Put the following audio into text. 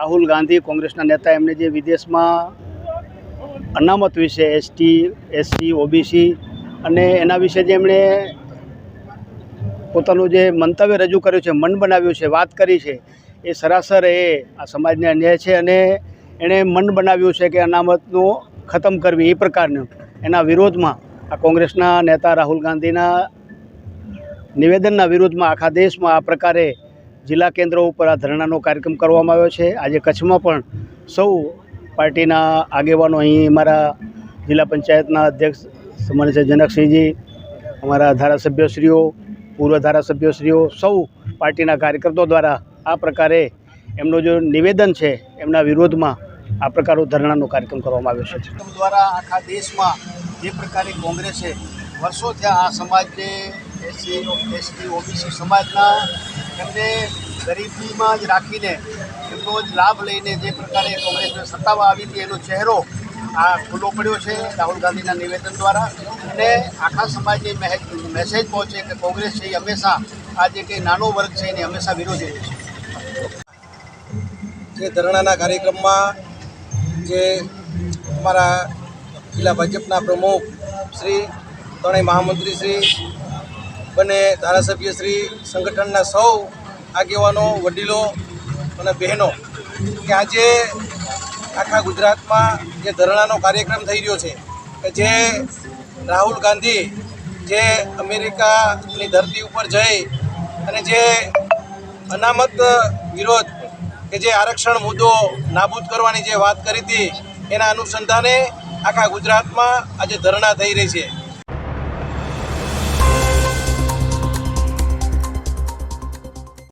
રાહુલ ગાંધી કોંગ્રેસના નેતા, એમને જે વિદેશમાં અનામત વિશે એસટી એસસી ઓબીસી અને એના વિશે જે એમણે પોતાનું જે મંતવ્ય રજૂ કર્યું છે, મન બનાવ્યું છે, વાત કરી છે, એ સરાસર એ આ સમાજને અન્યાય છે અને એણે મન બનાવ્યું છે કે અનામતનું ખતમ કરવી એ પ્રકારનું. એના વિરોધમાં આ કોંગ્રેસના નેતા રાહુલ ગાંધીના નિવેદનના વિરોધમાં આખા દેશમાં આ પ્રકારે જિલ્લા કેન્દ્રો ઉપર આ ધરણાનો કાર્યક્રમ કરવામાં આવ્યો છે. આજે કચ્છમાં પણ સૌ પાર્ટીના આગેવાનો અહીં અમારા જિલ્લા પંચાયતના અધ્યક્ષ છે જનકસિંહજી, અમારા ધારાસભ્યશ્રીઓ, પૂર્વ ધારાસભ્યશ્રીઓ, સૌ પાર્ટીના કાર્યકર્તાઓ દ્વારા આ પ્રકારે એમનું જે નિવેદન છે એમના વિરોધમાં આ પ્રકારનો ધરણાનો કાર્યક્રમ કરવામાં આવ્યો છે. દ્વારા આખા દેશમાં જે પ્રકારે કોંગ્રેસે વર્ષોથી આ સમાજને એસસી એસટી, ઓબીસી સમાજના એમને ગરીબીમાં જ રાખીને એમનો જ લાભ લઈને જે પ્રકારે કોંગ્રેસને સત્તામાં આવી હતી, એનો ચહેરો આ ખુલ્લો પડ્યો છે રાહુલ ગાંધીના નિવેદન દ્વારા. અને આખા સમાજને મેસેજ પહોંચે કે કોંગ્રેસ છે એ હંમેશા આ જે કંઈ નાનો વર્ગ છે એને હંમેશા વિરોધી છે. જે ધરણાના કાર્યક્રમમાં જે અમારા જિલ્લા ભાજપના પ્રમુખ શ્રી, ત્રણેય મહામંત્રી શ્રી બંને ધારાસભ્ય શ્રી સંગઠનના સૌ આગેવાનો, વડીલો અને બહેનો કે આજે આખા ગુજરાતમાં જે ધરણાનો કાર્યક્રમ થઈ રહ્યો છે કે જે રાહુલ ગાંધી જે અમેરિકાની ધરતી ઉપર જઈ અને જે અનામત વિરોધ કે જે આરક્ષણ મુદ્દો નાબૂદ કરવાની જે વાત કરી હતી, એના અનુસંધાને આખા ગુજરાતમાં આજે ધરણા થઈ રહી છે.